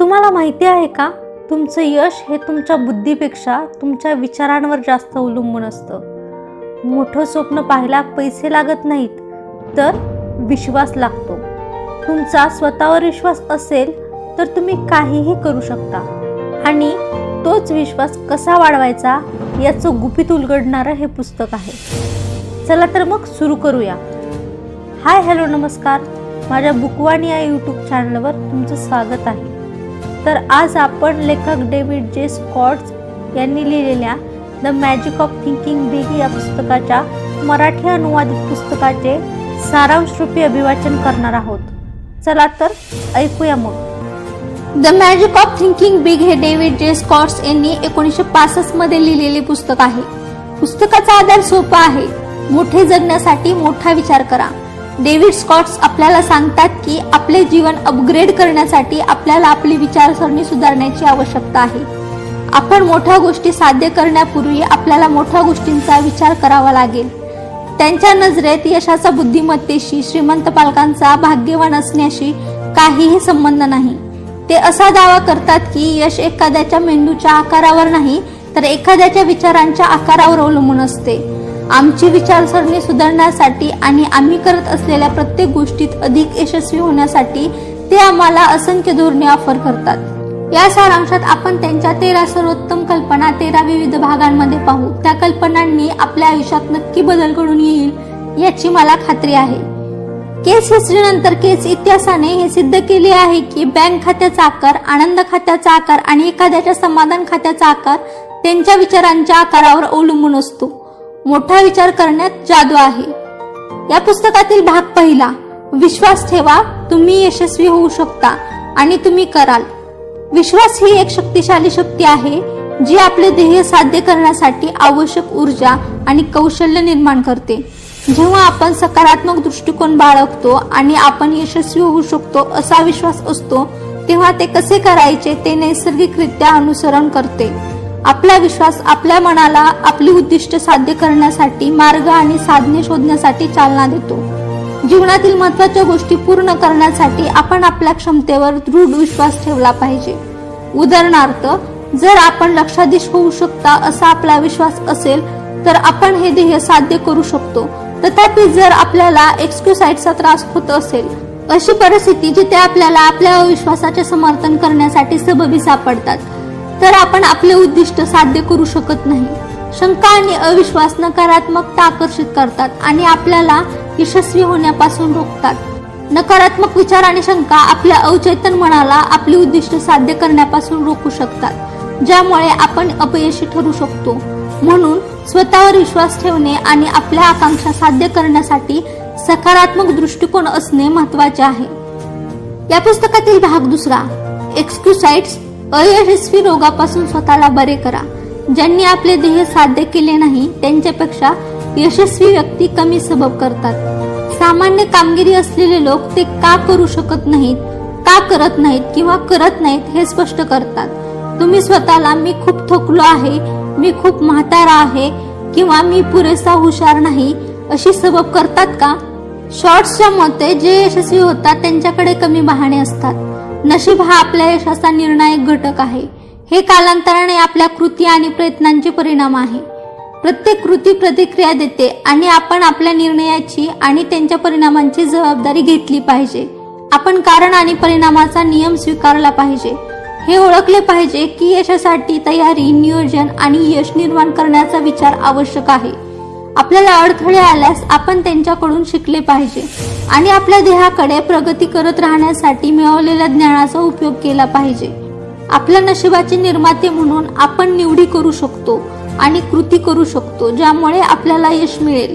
तुम्हाला माहिती आहे का? तुमचं यश हे तुमच्या बुद्धीपेक्षा तुमच्या विचारांवर जास्त अवलंबून असतं. मोठं स्वप्न पाहायला पैसे लागत नाहीत तर विश्वास लागतो. तुमचा स्वतःवर विश्वास असेल तर तुम्ही काहीही करू शकता. आणि तोच विश्वास कसा वाढवायचा याचं गुपित उलगडणारं हे पुस्तक आहे. चला तर मग सुरू करूया. हाय हॅलो नमस्कार. माझ्या बुकवाणी या यूट्यूब चॅनलवर तुमचं स्वागत आहे. तर आज आपण लेखक डेव्हिड जे स्कॉट्स यांनी लिहिलेल्या the magic of thinking big या पुस्तकाच्या मराठी अनुवादित पुस्तकाचे सारांशरूपी अभिवाचन करणार आहोत. चला तर ऐकूया मग. The magic of thinking big हे डेव्हिड जे स्कॉट्स यांनी एकोणीसशे पासष्टमध्ये लिहिलेले पुस्तक आहे. पुस्तकाचा आधार सोपा आहे. मोठे जगण्यासाठी मोठा विचार करा. डेव्हिड स्कॉट्स आपल्याला सांगतात की आपले जीवन अपग्रेड करण्यासाठी आपल्याला आपली विचारसरणी सुधारण्याची आवश्यकता आहे. आपण मोठ्या गोष्टी साध्य करण्यापूर्वी आपल्याला मोठ्या गोष्टींचा विचार करावा लागेल. त्यांच्या नजरेत यशाचा बुद्धिमत्तेशी श्रीमंत पालकांचा भाग्यवान असण्याशी काहीही संबंध नाही. ते असा दावा करतात की यश एखाद्याच्या मेंदूच्या आकारावर नाही तर एखाद्याच्या विचारांच्या आकारावर अवलंबून असते. आमची विचारसरणी सुधारण्यासाठी आणि आम्ही करत असलेल्या प्रत्येक गोष्टीत अधिक यशस्वी होण्यासाठी ते आम्हाला असंख्य धोरणे ऑफर करतात. या सारांशात आपण त्यांच्या तेरा सर्वोत्तम कल्पना तेरा विविध भागांमध्ये पाहू. त्या कल्पनांनी आपल्या आयुष्यात नक्की बदल घडून येईल याची मला खात्री आहे. केस हिस्ट्रीनंतर केस इतिहासाने हे सिद्ध केले आहे की बँक खात्याचा आकार आनंद खात्याचा आकार आणि एखाद्याच्या समाधान खात्याचा आकार त्यांच्या विचारांच्या आकारावर अवलंबून असतो. मोठा विचार करण्यात जादू आहे. या पुस्तकातील भाग पहिला विश्वास ठेवा तुम्ही यशस्वी होऊ शकता आणि तुम्ही कराल. विश्वास ही एक शक्तिशाली शक्ती आहे जी आपले ध्येय साध्य करण्यासाठी आवश्यक ऊर्जा आणि कौशल्य निर्माण करते. जेव्हा आपण सकारात्मक दृष्टिकोन बाळगतो आणि आपण यशस्वी होऊ शकतो असा विश्वास असतो तेव्हा ते कसे करायचे ते नैसर्गिकरित्या अनुसरण करते. आपला विश्वास आपल्या मनाला आपली उद्दिष्ट साध्य करण्यासाठी मार्ग आणि साधने शोधण्यासाठी चालना देतो. जीवनातील महत्त्वाच्या गोष्टी पूर्ण करण्यासाठी आपण आपल्या क्षमतेवर दृढ विश्वास ठेवला पाहिजे. उदाहरणार्थ जर आपण लक्षाधीश होऊ शकता असा आपला विश्वास असेल तर आपण हे ध्येय साध्य करू शकतो. तथापि जर आपल्याला एक्सक्युसाईटचा त्रास होत असेल अशी परिस्थिती जिथे आपल्याला आपल्या अविश्वासाचे समर्थन करण्यासाठी सबबी सापडतात तर आपण आपले उद्दिष्ट साध्य करू शकत नाही. शंका आणि अविश्वास नकारात्मकता आकर्षित करतात आणि आपल्याला यशस्वी होण्यापासून रोखतात. नकारात्मक विचार आणि शंका आपल्या अवचेतन मनाला आपली उद्दिष्ट साध्य करण्यापासून रोखू शकतात ज्यामुळे आपण अपयशी ठरू शकतो. म्हणून स्वतःवर विश्वास ठेवणे आणि आपल्या आकांक्षा साध्य करण्यासाठी सकारात्मक दृष्टिकोन असणे महत्त्वाचे आहे. या पुस्तकातील भाग दुसरा एक्सक्युसाइट्स अयशस्वी रोगापासून स्वतःला बरे करा. ज्यांनी आपले ध्येय साध्य केले नाही त्यांच्यापेक्षा यशस्वी व्यक्ती कमी सबब करतात. सामान्य कामगिरी असलेले लोक ते का करू शकत नाहीत का करत नाहीत किंवा करत नाहीत हे स्पष्ट करतात. तुम्ही स्वतःला मी खूप थकलो आहे मी खूप म्हातारा आहे किंवा मी पुरेसा हुशार नाही अशी सबब करतात का? शॉर्ट्सच्या मते जे यशस्वी होतात त्यांच्याकडे कमी बहाणे असतात. नशीब हा आपल्या यशाचा निर्णायक घटक आहे. हे कालांतराने आपल्या कृती आणि प्रयत्नांचे परिणाम आहे. प्रत्येक कृती प्रतिक्रिया देते आणि आपण आपल्या निर्णयाची आणि त्यांच्या परिणामांची जबाबदारी घेतली पाहिजे. आपण कारण आणि परिणामाचा नियम स्वीकारला पाहिजे. हे ओळखले पाहिजे की यशासाठी तयारी नियोजन आणि यश निर्माण करण्याचा विचार आवश्यक आहे. आपल्याला अडथळे आल्यास आपण त्यांच्याकडून शिकले पाहिजे आणि आपल्या देहाकडे प्रगती करत राहण्यासाठी मिळवलेल्या ज्ञानाचा उपयोग केला पाहिजे. आपल्या नशिबाचे निर्माते म्हणून आपण निवडी करू शकतो आणि कृती करू शकतो ज्यामुळे आपल्याला यश मिळेल.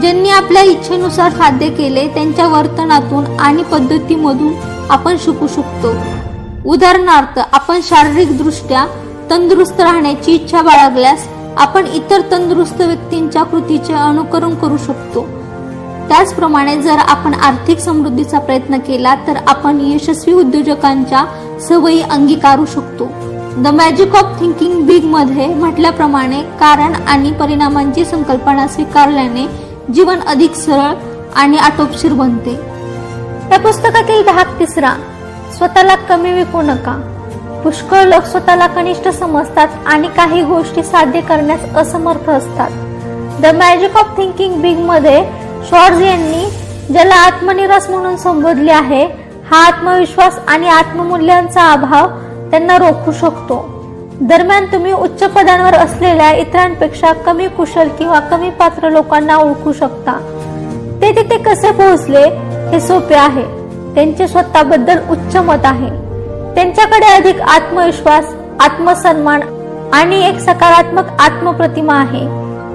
ज्यांनी आपल्या इच्छेनुसार साध्य केले त्यांच्या वर्तनातून आणि पद्धतीमधून आपण शिकू शकतो. उदाहरणार्थ आपण शारीरिकदृष्ट्या तंदुरुस्त राहण्याची इच्छा बाळगल्यास आपण इतर तंदुरुस्त व्यक्तींच्या कृतीचे अनुकरण करू शकतो. त्याचप्रमाणे जर आपण आर्थिक समृद्धीचा प्रयत्न केला तर आपण यशस्वी उद्योजकांच्या सवयी अंगीकारू शकतो. द मॅजिक ऑफ थिंकिंग बिगमध्ये म्हटल्याप्रमाणे कारण आणि परिणामांची संकल्पना स्वीकारल्याने जीवन अधिक सरळ आणि आटोपशीर बनते. या पुस्तकातील भाग तिसरा स्वतःला कमी विकू नका. पुष्कळ लोक स्वतःला कनिष्ठ समजतात आणि काही गोष्टी साध्य करण्यास असमर्थ असतात. द मॅजिक ऑफ थिंकिंग बिगमध्ये शॉर्ज यांनी ज्याला आत्मनिराश म्हणून संबोधले आहे हा आत्मविश्वास आणि आत्ममूल्यांचा अभाव त्यांना रोखू शकतो. दरम्यान तुम्ही उच्च पदांवर असलेल्या इतरांपेक्षा कमी कुशल किंवा कमी पात्र लोकांना ओळखू शकता. ते तिथे कसे पोहोचले हे सोपे आहे. त्यांचे स्वतःबद्दल उच्च मत आहे. त्यांच्याकडे अधिक आत्मविश्वास आत्मसन्मान आणि एक सकारात्मक आत्मप्रतिमा आहे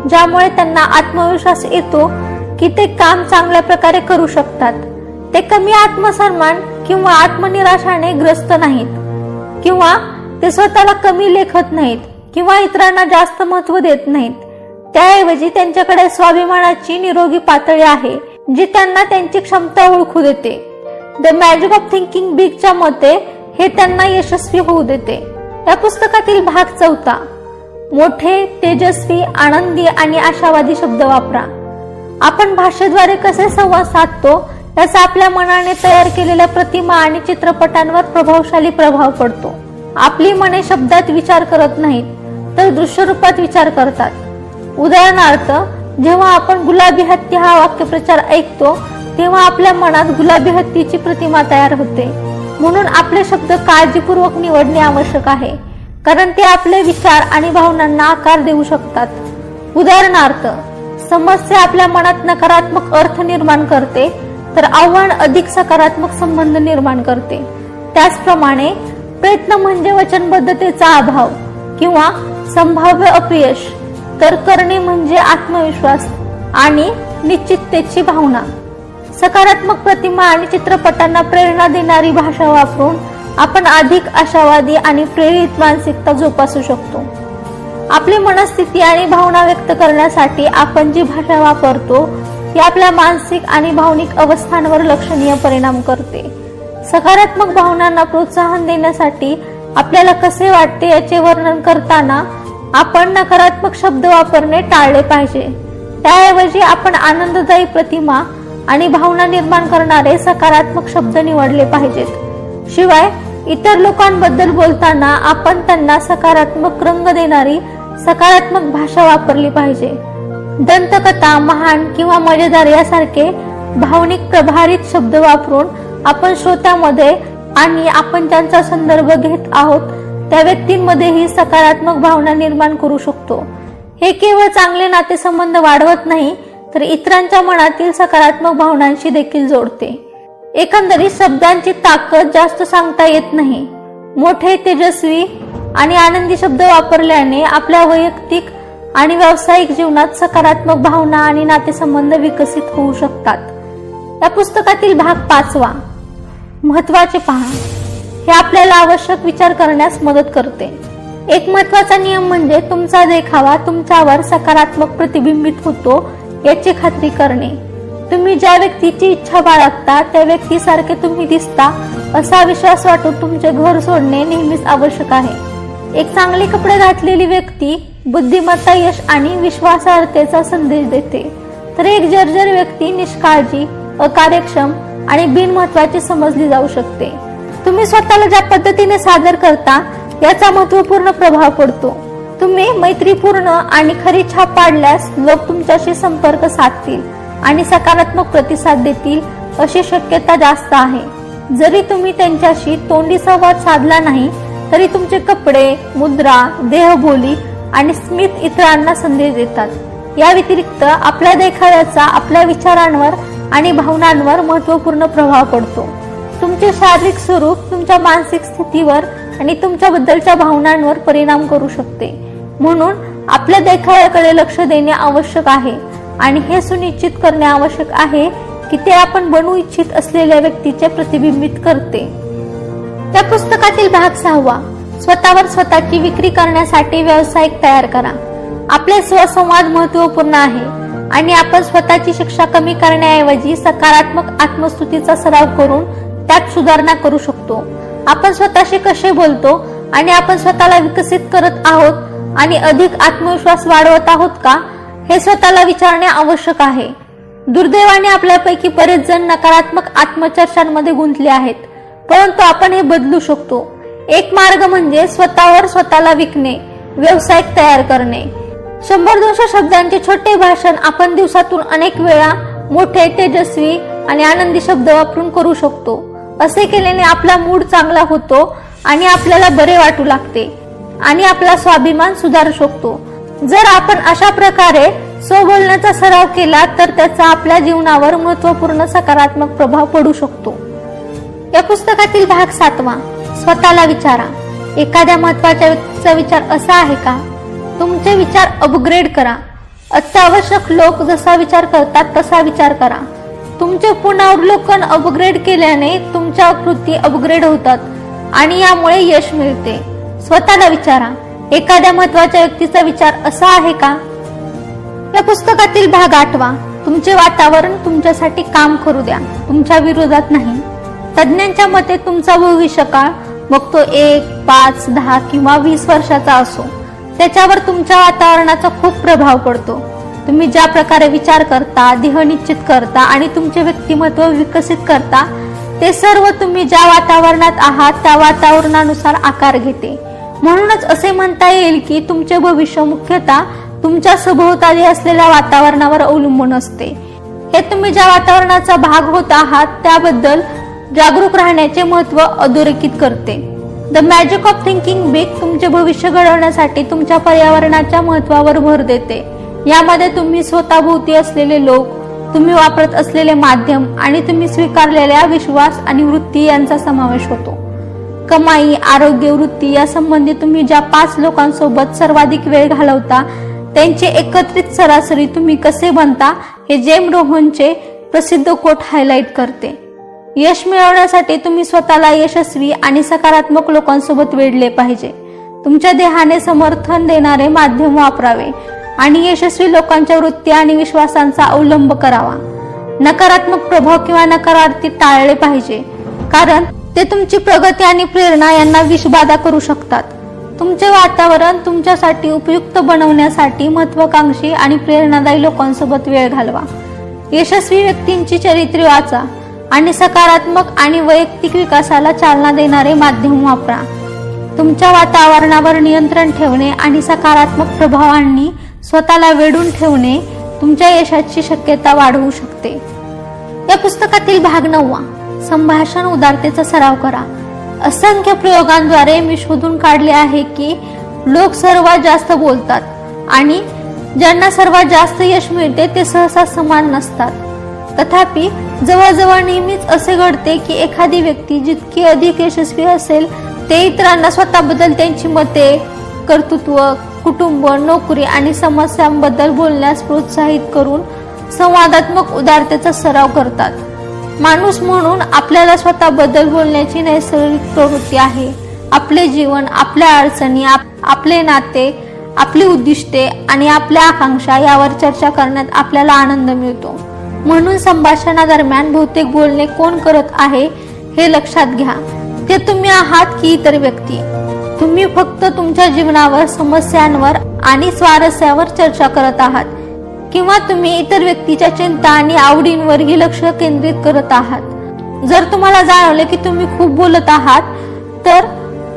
ज्यामुळे त्यांना आत्मविश्वास येतो की ते काम चांगल्या प्रकारे करू शकतात. ते कमी आत्मसन्मान किंवा आत्मनिराशाने ग्रस्त नाहीत किंवा ते स्वतःला कमी लेखत नाहीत किंवा इतरांना जास्त महत्त्व देत नाहीत. त्याऐवजी त्यांच्याकडे स्वाभिमानाची निरोगी पातळी आहे जी त्यांना त्यांची क्षमता ओळखू देते. द मॅजिक ऑफ थिंकिंग बिगच्या मते हे त्यांना यशस्वी होऊ देते. या पुस्तकातील भाग चौथा मोठे तेजस्वी आनंदी आणि आशावादी शब्द वापरा. आपण भाषेद्वारे कसे संवाद साधतो याचा आपल्या मनाने तयार केलेल्या प्रतिमा आणि चित्रपटांवर प्रभावशाली प्रभाव पडतो. आपली मने शब्दात विचार करत नाहीत तर दृश्य रूपात विचार करतात. उदाहरणार्थ जेव्हा आपण गुलाबी हत्ती हा वाक्यप्रचार ऐकतो तेव्हा आपल्या मनात गुलाबी हत्तीची प्रतिमा तयार होते. म्हणून आपले शब्द काळजीपूर्वक निवडणे आवश्यक आहे. कारण ते आपले विचार आणि भावनांना आकार देऊ शकतात. उदाहरणार्थ समस्या आपल्या मनात नकारात्मक अर्थ निर्माण करते तर आव्हान अधिक सकारात्मक संबंध निर्माण करते. त्याचप्रमाणे प्रयत्न म्हणजे वचनबद्धतेचा अभाव किंवा संभाव्य अपयश तर करणे म्हणजे आत्मविश्वास आणि निश्चिततेची भावना. सकारात्मक प्रतिमा आणि चित्रपटांना प्रेरणा देणारी भाषा वापरून आपण अधिक आशावादी आणि प्रेरित मानसिकता जोपासू शकतो. आपली मनस्थिती आणि भावना व्यक्त करण्यासाठी आपण जी भाषा वापरतो ती आपल्या मानसिक आणि भावनिक अवस्थांवर लक्षणीय परिणाम करते. सकारात्मक भावनांना प्रोत्साहन देण्यासाठी आपल्याला कसे वाटते याचे वर्णन करताना आपण नकारात्मक शब्द वापरणे टाळले पाहिजे. त्याऐवजी आपण आनंददायी प्रतिमा आणि भावना निर्माण करणारे सकारात्मक शब्द निवडले पाहिजेत. शिवाय इतर लोकांबद्दल बोलताना आपण त्यांना सकारात्मक रंग देणारी सकारात्मक भाषा वापरली पाहिजे. दंतकथा महान किंवा मजेदार यासारखे भावनिक प्रभारित शब्द वापरून आपण श्रोत्यामध्ये आणि आपण ज्यांचा संदर्भ घेत आहोत त्या व्यक्तींमध्येही सकारात्मक भावना निर्माण करू शकतो. हे केवळ चांगले नातेसंबंध वाढवत नाही तर इतरांच्या मनातील सकारात्मक भावनांशी देखील जोडते. एकंदरीत शब्दांची ताकद जास्त सांगता येत नाही. मोठे तेजस्वी आणि आनंदी शब्द वापरल्याने आपल्या वैयक्तिक आणि व्यावसायिक जीवनात सकारात्मक भावना आणि नातेसंबंध विकसित होऊ शकतात. या पुस्तकातील भाग पाचवा महत्त्वाचे पहा हे आपल्याला आवश्यक विचार करण्यास मदत करते. एक महत्त्वाचा नियम म्हणजे तुमचा देखावा तुमच्यावर सकारात्मक प्रतिबिंबित होतो याची खात्री करणे. तुम्ही ज्या व्यक्तीची इच्छा बाळगता त्या व्यक्तीसारखे तुम्ही दिसता असा विश्वास वाटून तुमचे घर सोडणे नेहमीच आवश्यक आहे. एक चांगले कपडे घातलेली व्यक्ती बुद्धिमत्ता यश आणि विश्वासार्हतेचा संदेश देते. तर एक जर्जर व्यक्ती निष्काळजी अकार्यक्षम आणि बिनमहत्वाची समजली जाऊ शकते. तुम्ही स्वतःला ज्या पद्धतीने सादर करता याचा महत्त्वपूर्ण प्रभाव पडतो. तुम्ही मैत्रीपूर्ण आणि खरी छाप पाडल्यास लोक तुमच्याशी संपर्क साधतील आणि सकारात्मक प्रतिसाद देतील अशी शक्यता जास्त आहे. जरी तुम्ही त्यांच्याशी तोंडी संवाद साधला नाही तरी तुमचे कपडे मुद्रा देहबोली आणि स्मित इतरांना संदेश देतात. या व्यतिरिक्त आपल्या देखाव्याचा आपल्या विचारांवर आणि भावनांवर महत्त्वपूर्ण प्रभाव पडतो. तुमचे शारीरिक स्वरूप तुमच्या मानसिक स्थितीवर आणि तुमच्याबद्दलच्या भावनांवर परिणाम करू शकते. म्हणून आपल्या देखाव्याकडे लक्ष देणे आवश्यक आहे. आणि हे सुनिश्चित करणे आवश्यक आहे की ते आपण बनू इच्छित असलेल्या व्यक्तीचे प्रतिबिंबित करते. त्या पुस्तकातील भाग सहावा स्वतःवर स्वतःची विक्री करण्यासाठी व्यावसायिक तयार करा. आपले स्वसंवाद महत्त्वपूर्ण आहे आणि आपण स्वतःची शिक्षा कमी करण्याऐवजी सकारात्मक आत्मस्तुतीचा सराव करून त्यात सुधारणा करू शकतो. आपण स्वतःशी कसे बोलतो आणि आपण स्वतःला विकसित करत आहोत आणि अधिक आत्मविश्वास वाढवत आहोत का? हे स्वतःला विचारणे आवश्यक आहे. दुर्दैवाने आपल्यापैकी बरेच जण नकारात्मक आत्मचर्चांमध्ये गुंतले आहेत. परंतु आपण हे बदलू शकतो. एक मार्ग म्हणजे स्वतःवर स्वतःला विकणे व्यावसायिक तयार करणे. शंभर दोनशे शब्दांचे छोटे भाषण आपण दिवसातून अनेक वेळा मोठे तेजस्वी आणि आनंदी शब्द वापरून करू शकतो. असे केल्याने आपला मूड चांगला होतो आणि आपल्याला बरे वाटू लागते. आणि आपला स्वाभिमान सुधारू शकतो. जर आपण अशा प्रकारे सो बोलण्याचा सराव केला तर त्याचा आपल्या जीवनावर महत्त्वपूर्ण सकारात्मक प्रभाव पडू शकतो. या पुस्तकातील भाग सातवा स्वतःला विचारा. एखाद्या महत्त्वाच्या व्यक्तीचा विचार असा आहे का? तुमचे विचार अपग्रेड करा. अत्यावश्यक लोक जसा विचार करतात तसा विचार करा. तुमचे पुनरावलोकन अपग्रेड केल्याने तुमच्या कृती अपग्रेड होतात आणि यामुळे यश मिळते. स्वतःला विचारा. एखाद्या महत्त्वाच्या व्यक्तीचा विचार असा आहे का? या पुस्तकातील भाग आठवा. तुमचे वातावरण तुमच्यासाठी काम करू द्या. तुमच्या विरोधात नाही. तज्ज्ञांच्या मते तुमचा भविष्यकाळ मग तो एक पाच दहा किंवा वीस वर्षाचा असो. त्याच्यावर तुमच्या वातावरणाचा खूप प्रभाव पडतो. तुम्ही ज्या प्रकारे विचार करता देह निश्चित करता आणि तुमचे व्यक्तिमत्व विकसित करता ते सर्व तुम्ही ज्या वातावरणात आहात त्या वातावरणानुसार आकार घेते. म्हणूनच असे म्हणता येईल की तुमचे भविष्य मुख्यतः तुमच्या सभोवताली असलेल्या वातावरणावर अवलंबून असते. हे तुम्ही ज्या वातावरणाचा भाग होत आहात त्याबद्दल जागरूक राहण्याचे महत्त्व अधोरेखित करते. The magic of thinking big तुमचे भविष्य घडवण्यासाठी तुमच्या पर्यावरणाच्या महत्वावर भर देते. यामध्ये तुम्ही स्वतःभोवती असलेले लोक तुम्ही वापरत असलेले माध्यम आणि तुम्ही स्वीकारलेल्या विश्वास आणि वृत्ती यांचा समावेश होतो. कमाई आरोग्य वृत्ती या संबंधी तुम्ही ज्या पाच लोकांसोबत सर्वाधिक वेळ घालवता त्यांचे एकत्रित सरासरी तुम्ही कसे बनता हे जेम रोहनचे प्रसिद्ध कोट हायलाइट करते. यश मिळवण्यासाठी तुम्ही स्वतःला यशस्वी आणि सकारात्मक लोकांसोबत वेढले पाहिजे. तुमच्या देहाने समर्थन देणारे माध्यम वापरावे आणि यशस्वी लोकांच्या वृत्ती आणि विश्वासांचा अवलंब करावा. नकारात्मक प्रभाव किंवा नकारार्थी टाळले पाहिजे. कारण ते तुमची प्रगती आणि प्रेरणा यांना विषबाधा करू शकतात. तुमचे वातावरण तुमच्यासाठी उपयुक्त बनवण्यासाठी महत्वाकांक्षी आणि प्रेरणादायी लोकांसोबत वेळ घालवा. यशस्वी व्यक्तींची चरित्रे वाचा आणि सकारात्मक आणि वैयक्तिक विकासाला चालना देणारे माध्यम वापरा. तुमच्या वातावरणावर नियंत्रण ठेवणे आणि सकारात्मक प्रभावांनी स्वतःला वेढून ठेवणे तुमच्या यशाची शक्यता वाढवू शकते. या पुस्तकातील भाग नववा. संभाषण उदारतेचा सराव करा. असंख्य प्रयोगांद्वारे मी शोधून काढले आहे की लोक सर्वात जास्त बोलतात आणि ज्यांना सर्वात जास्त यश मिळते ते सहसा समान नसतात. तथापि जवळजवळ नेहमीच असे घडते की एखादी व्यक्ती जितकी अधिक यशस्वी असेल ते इतरांना स्वतःबद्दल त्यांची मते कर्तृत्व कुटुंब नोकरी आणि समस्यांबद्दल बोलण्यास प्रोत्साहित करून संवादात्मक उदारतेचा सराव करतात. माणूस म्हणून आपल्याला स्वतःबद्दल बोलण्याची नैसर्गिक प्रवृत्ती आहे. आपले जीवन आपल्या अडचणी आपले नाते आपली उद्दिष्टे आणि आपल्या आकांक्षा यावर चर्चा करण्यात आपल्याला आनंद मिळतो. म्हणून संभाषणादरम्यान बहुतेक बोलणे कोण करत आहे हे लक्षात घ्या. ते तुम्ही आहात की इतर व्यक्ती. तुम्ही फक्त तुमच्या जीवनावर समस्यांवर आणि स्वारस्यावर चर्चा करत आहात. किंवा तुम्ही इतर व्यक्तीच्या चिंता आणि आवडींवरही लक्ष केंद्रित करत आहात. जर तुम्हाला जाणवले की तुम्ही खूप बोलत आहात तर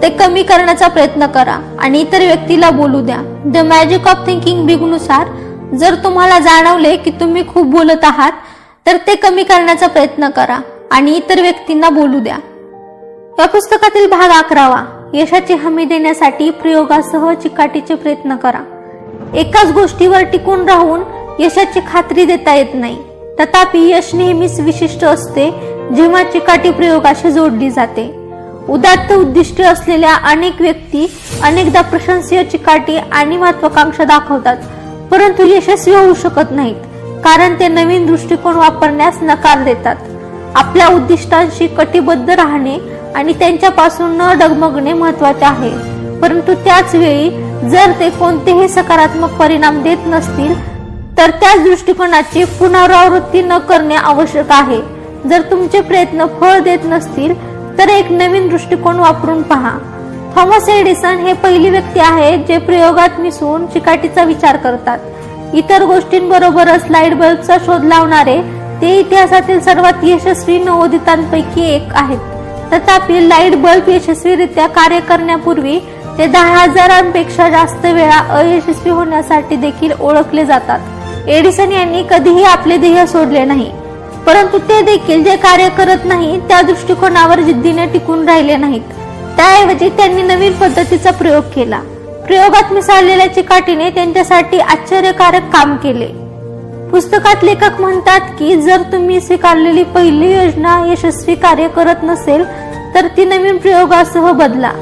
ते कमी करण्याचा प्रयत्न करा आणि इतर व्यक्तीला बोलू द्या. द मॅजिक ऑफ थिंकिंग बिगनुसार जर तुम्हाला जाणवले की तुम्ही खूप बोलत आहात तर ते कमी करण्याचा प्रयत्न करा आणि इतर व्यक्तींना बोलू द्या. या पुस्तकातील भाग अकरावा यशाची हमी देण्यासाठी प्रयोगासह चिकाटीचे प्रयत्न करा. एकाच गोष्टीवर टिकून राहून यशाची खात्री देता येत नाही. तथापि यश नेहमीच विशिष्ट असते जेव्हा चिकाटी प्रयोगाशी जोडली जाते. उदात्त उद्दिष्टे असलेल्या अनेक व्यक्ती अनेकदा प्रशंसीय चिकाटी आणि महत्वाकांक्षा दाखवतात परंतु यशस्वी होऊ शकत नाहीत कारण ते नवीन दृष्टिकोन वापरण्यास नकार देतात. आपल्या उद्दिष्टांशी कटिबद्ध राहणे आणि त्यांच्यापासून न डगमगणे महत्त्वाचे आहे परंतु त्याच वेळी जर ते कोणतेही सकारात्मक परिणाम देत नसतील तर त्याच दृष्टिकोनाची पुनरावृत्ती न करणे आवश्यक आहे. जर तुमचे प्रयत्न फळ देत नसतील तर एक नवीन दृष्टिकोन वापरून पहा. थॉमस एडिसन हे पहिली व्यक्ती आहेत जे प्रयोगात मिसळून चिकाटीचा विचार करतात. इतर गोष्टींबरोबरच लाइट बल्बचा शोध लावणारे ते इतिहासातील सर्वात यशस्वी नवोदितांपैकी एक आहेत. तथापि लाइट बल्ब यशस्वीरित्या कार्य करण्यापूर्वी ते दहा हजारांपेक्षा जास्त वेळा अयशस्वी होण्यासाठी देखील ओळखले जातात. एडिसन यांनी कधीही आपले ध्येय सोडले नाही. परंतु ते देखील जे कार्य करत नाही त्या दृष्टिकोनावर जिद्दीने टिकून राहिले नाहीत. त्याऐवजी त्यांनी नवीन पद्धतीचा प्रयोग केला. प्रयोगात मिसळलेल्या चिकाटीने त्यांच्यासाठी आश्चर्यकारक काम केले. पुस्तकात लेखक म्हणतात की जर तुम्ही स्वीकारलेली पहिली योजना यशस्वी कार्य करत नसेल तर ती नवीन प्रयोगासह बदला.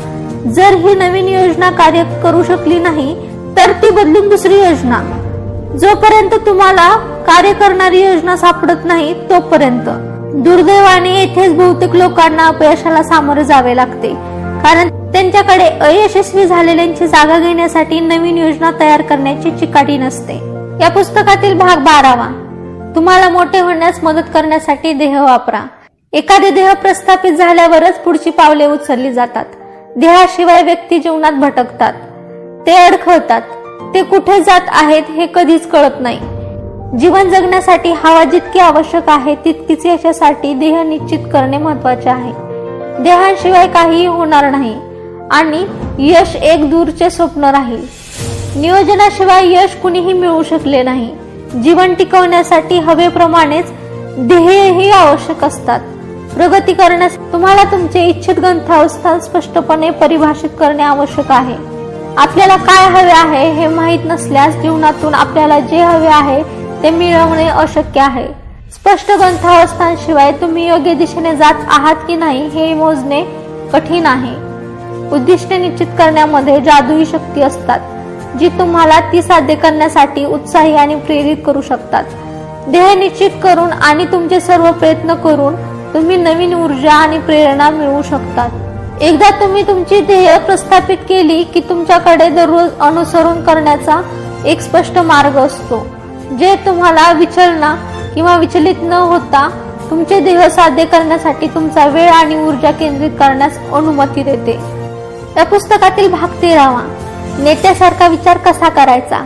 जर ही नवीन योजना कार्य करू शकली नाही तर ती बदलून दुसरी योजना. जोपर्यंत तुम्हाला कार्य करणारी योजना सापडत नाही तोपर्यंत. दुर्दैवाने येथेच बहुतेक लोकांना अपयशाला सामोरे जावे लागते. कारण त्यांच्याकडे अयशस्वी झालेल्यांची जागा घेण्यासाठी नवीन योजना तयार करण्याची चिकाटी नसते. या पुस्तकातील भाग बारावा. तुम्हाला मोठे होण्यास मदत करण्यासाठी देह वापरा. एखादे देह प्रस्थापित झाल्यावरच पुढची पावले उचलली जातात. देहाशिवाय व्यक्ती जीवनात भटकतात. ते अडखळतात. ते कुठे जात आहेत हे कधीच कळत नाही. जीवन जगण्यासाठी हवा जितकी आवश्यक आहे तितकीच यशासाठी देह निश्चित करणे महत्त्वाचे आहे. देहाशिवाय काहीही होणार नाही आणि यश एक दूरचे स्वप्न राहील. नियोजनाशिवाय यश कुणीही मिळू शकले नाही. जीवन टिकवण्यासाठी हवेप्रमाणेच ध्येयही आवश्यक असतात. प्रगती करण्यास तुम्हाला तुमचे इच्छित गंथावस्थान स्पष्टपणे परिभाषित करणे आवश्यक आहे. आपल्याला काय हवे आहे हे माहीत नसल्यास जीवनातून आपल्याला जे हवे आहे ते मिळवणे अशक्य आहे. स्पष्ट ग्रंथावस्थांशिवाय तुम्ही योग्य दिशेने जात आहात की नाही हे मोजणे कठीण आहे. उद्दिष्टे निश्चित करण्यामध्ये जादुई शक्ती असतात जी तुम्हाला ती साध्य करण्यासाठी उत्साही आणि प्रेरित करू शकतात. ध्येय निश्चित करून आणि तुमचे सर्व प्रयत्न करून तुम्ही नवीन ऊर्जा आणि प्रेरणा मिळवू शकतात. एकदा तुम्ही तुमची ध्येय प्रस्थापित केली की तुमच्याकडे दररोज अनुसरण करण्याचा एक स्पष्ट मार्ग असतो. जे तुम्हाला विचलना किंवा विचलित न होता तुमचे ध्येय साध्य करण्यासाठी तुमचा वेळ आणि ऊर्जा केंद्रित करण्यास अनुमती देते. या पुस्तकातील भाग तेरावा नेत्यासारखा विचार कसा करायचा?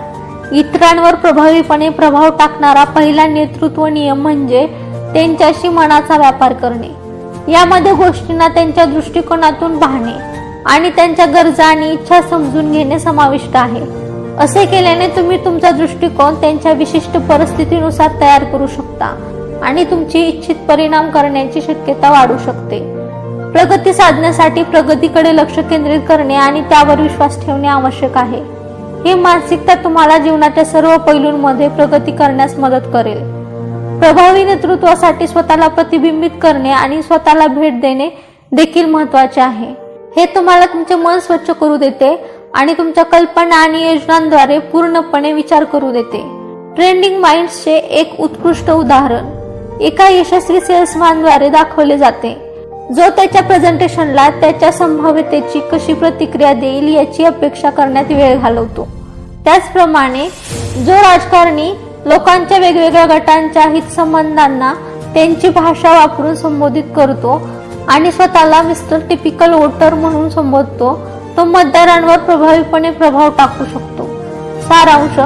इतरांवर प्रभावीपणे प्रभाव टाकणारा पहिला नेतृत्व नियम म्हणजे त्यांच्याशी मनाचा व्यापार करणे. यामध्ये गोष्टींना त्यांच्या दृष्टिकोनातून पाहणे आणि त्यांच्या गरजा आणि इच्छा समजून घेणे समाविष्ट आहे. असे केल्याने तुम्ही तुमचा दृष्टिकोन त्यांच्या विशिष्ट परिस्थितीनुसार तयार करू शकता आणि तुमची इच्छित परिणाम करण्याची शक्यता वाढू शकते. प्रगती साधण्यासाठी प्रगतीकडे लक्ष केंद्रित करणे आणि त्यावर विश्वास ठेवणे आवश्यक आहे. ही मानसिकता तुम्हाला जीवनाच्या सर्व पैलूंमध्ये प्रगती करण्यास मदत करेल. प्रभावी नेतृत्वासाठी स्वतःला प्रतिबिंबित करणे आणि स्वतःला भेट देणे देखील महत्त्वाचे आहे. हे तुम्हाला तुमचे मन स्वच्छ करू देते आणि तुमच्या कल्पना आणि योजनांद्वारे पूर्णपणे विचार करू देते. ट्रेंडिंग माइंड्सचे एक उत्कृष्ट उदाहरण एका यशस्वी सेल्समॅनद्वारे दाखवले जाते. जो त्याच्या प्रेझेंटेशनला त्याच्या संभाव्यतेची कशी प्रतिक्रिया देईल याची अपेक्षा करण्यात वेळ घालवतो. त्याचप्रमाणे जो राजकारणी लोकांच्या वेगवेगळ्या गटांच्या हितसंबंधांना त्यांची भाषा वापरून संबोधित करतो आणि स्वतःला मिस्टर टिपिकल वोटर म्हणून संबोधतो. तो मतदारांवर प्रभावीपणे प्रभाव टाकू शकतो. सारांश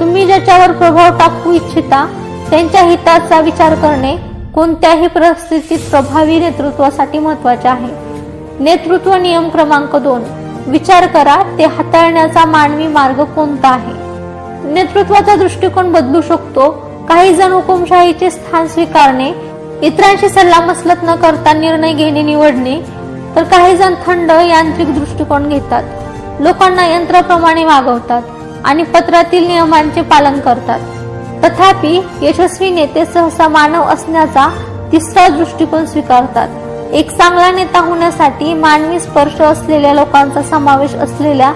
तुम्ही ज्याच्यावर प्रभाव टाकू इच्छिता त्यांच्या हिताचा विचार करणे कोणत्याही परिस्थितीत प्रभावी नेतृत्वासाठी महत्त्वाचे आहे. नेतृत्व नियम क्रमांक दोन. विचार करा ते हाताळण्याचा मानवी मार्ग कोणता आहे? नेतृत्वाचा दृष्टिकोन बदलू शकतो. काही जण हुकुमशाहीचे स्थान स्वीकारणे इतरांशी सल्लामसलत न करता निर्णय घेणे निवडणे तर काही जण थंड यांत्रिक दृष्टिकोन घेतात. लोकांना यंत्राप्रमाणे वागवतात आणि पत्रातील नियमांचे पालन करतात. तथापि यशस्वी नेते सहसा मानव असण्याचा तिसरा दृष्टिकोन स्वीकारतात. एक चांगला नेता होण्यासाठी मानवी स्पर्श असलेल्या लोकांचा समावेश असलेल्या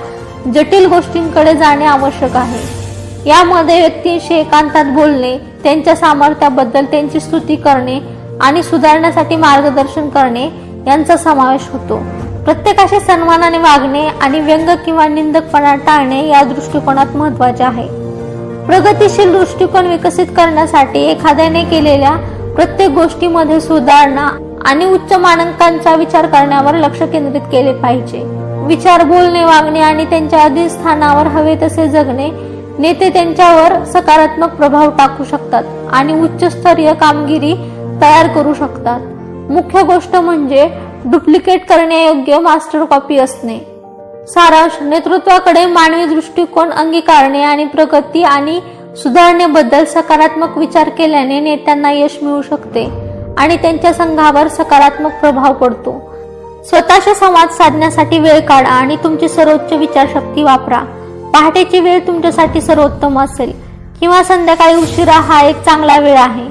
जटिल गोष्टींकडे जाणे आवश्यक आहे. यामध्ये व्यक्तींशी एकांतात बोलणे त्यांच्या सामर्थ्याबद्दल त्यांची स्तुती करणे आणि सुधारण्यासाठी मार्गदर्शन करणे यांचा समावेश होतो. प्रत्येकाशी सन्मानाने वागणे आणि व्यंग किंवा निंदकपणा टाळणे या दृष्टिकोनात महत्त्वाचे आहे. प्रगतीशील दृष्टिकोन विकसित करण्यासाठी एखाद्याने केलेल्या प्रत्येक गोष्टीमध्ये सुधारणा आणि उच्च मानकांचा विचार करण्यावर लक्ष केंद्रित केले पाहिजे. विचार बोलणे वागणे आणि त्यांच्या अधीन स्थानावर हवे तसे जगणे नेते त्यांच्यावर सकारात्मक प्रभाव टाकू शकतात आणि उच्चस्तरीय कामगिरी तयार करू शकतात. मुख्य गोष्ट म्हणजे डुप्लिकेट करण्यायोग्य मास्टर कॉपी असणे. सारांश नेतृत्वाकडे मानवी दृष्टिकोन अंगीकारणे आणि प्रगती आणि सुधारणेबद्दल सकारात्मक विचार केल्याने नेत्यांना यश मिळू शकते आणि त्यांच्या संघावर सकारात्मक प्रभाव पडतो. स्वतःशी संवाद साधण्यासाठी वेळ काढा आणि तुमची सर्वोच्च विचारशक्ती वापरा. पहाटेची वेळ तुमच्यासाठी सर्वोत्तम असेल. किंवा संध्याकाळी उशिरा हा एक चांगला वेळ आहे.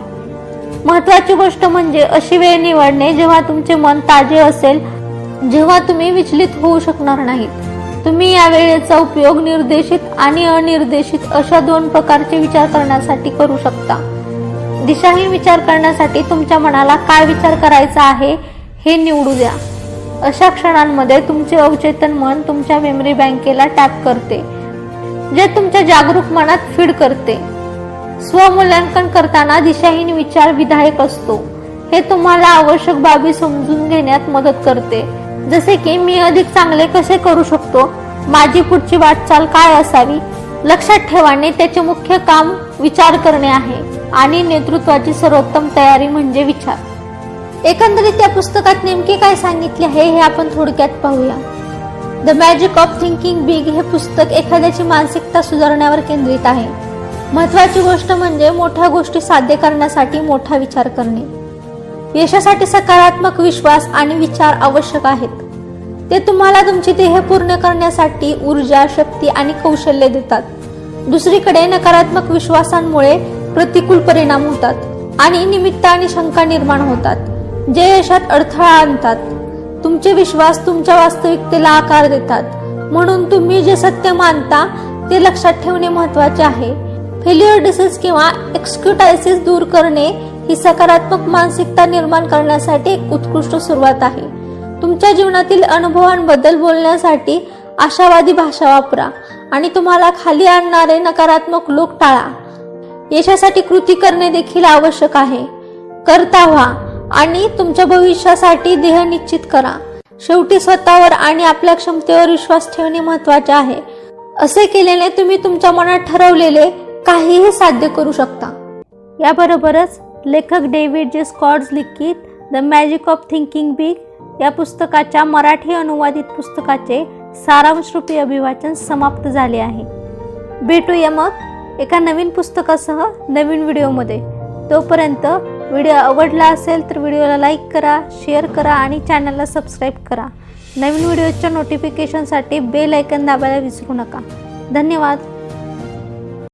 महत्वाची गोष्ट म्हणजे अशी वेळ निवडणे जेव्हा तुमचे मन ताजे असेल जेव्हा तुम्ही विचलित होऊ शकणार नाहीत. तुम्ही या वेळेचा उपयोग निर्देशित आणि अनिर्देशित अशा दोन प्रकारचे विचार करण्यासाठी करू शकता. दिशाहीन विचार करण्यासाठी तुमच्या मनाला काय विचार करायचा आहे हे निवडू द्या. अशा क्षणांमध्ये तुमचे अवचेतन मन तुमच्या मेमरी बँकेला टॅप करते. जे तुमच्या जागरूक मनात फीड करते. स्वमूल्यांकन करताना दिशाहीन विचार विधायक असतो. हे तुम्हाला आवश्यक बाबी समजून घेण्यात मदत करते. जसे की मी अधिक चांगले कसे करू शकतो? माझी पुढची वाटचाल काय असावी? लक्षात ठेवाने त्याचे मुख्य काम विचार करणे आहे आणि नेतृत्वाची सर्वोत्तम तयारी म्हणजे विचार. एकंदरीत या पुस्तकात नेमके काय सांगितले आहे हे आपण थोडक्यात पाहूया. The magic of thinking big हे पुस्तक एखाद्याची मानसिकता सुधारण्यावर केंद्रित आहे. महत्वाची गोष्ट म्हणजे मोठ्या गोष्टी साध्य करण्यासाठी मोठा विचार करणे. यशासाठी सकारात्मक विश्वास आणि विचार आवश्यक आहेत. ते तुम्हाला तुमची ध्येय पूर्ण करण्यासाठी ऊर्जा शक्ती आणि कौशल्य देतात. दुसरीकडे नकारात्मक विश्वासांमुळे प्रतिकूल परिणाम होतात आणि निमित्त आणि शंका निर्माण होतात जे यशात अडथळा आणतात. तुमचे विश्वास तुमच्या वास्तविकतेला आकार देतात. म्हणून तुम्ही जे सत्य मानता ते लक्षात ठेवणे महत्त्वाचे आहे. फेल्युअर डिसीज किंवा एक्सक्युटायसिस दूर करणे ही सकारात्मक मानसिकता निर्माण करण्यासाठी एक उत्कृष्ट सुरुवात आहे. तुमच्या जीवनातील अनुभवांबद्दल बोलण्यासाठी आशावादी भाषा वापरा आणि तुम्हाला खाली आणणारे नकारात्मक लोक टाळा. यशासाठी कृती करणे देखील आवश्यक आहे. करता व्हा. आणि तुमच्या भविष्यासाठी ध्येय निश्चित करा. शेवटी स्वतःवर आणि आपल्या क्षमतेवर विश्वास ठेवणे महत्त्वाचे आहे. असे केल्याने तुम्ही तुमच्या मनात ठरवलेले काहीही साध्य करू शकता. याबरोबरच लेखक डेव्हिड जे स्कॉट्स लिखित the magic of thinking big या पुस्तकाच्या मराठी अनुवादित पुस्तकाचे सारांशरूपी अभिवाचन समाप्त झाले आहे. भेटूया मग एका नवीन पुस्तकासह नवीन व्हिडिओमध्ये. तोपर्यंत व्हिडिओ आवडला असेल तर व्हिडिओला लाईक करा शेअर करा आणि चॅनलला सबस्क्राईब करा. नवीन व्हिडिओच्या नोटिफिकेशनसाठी बेल ऐकन दाबायला विसरू नका. धन्यवाद.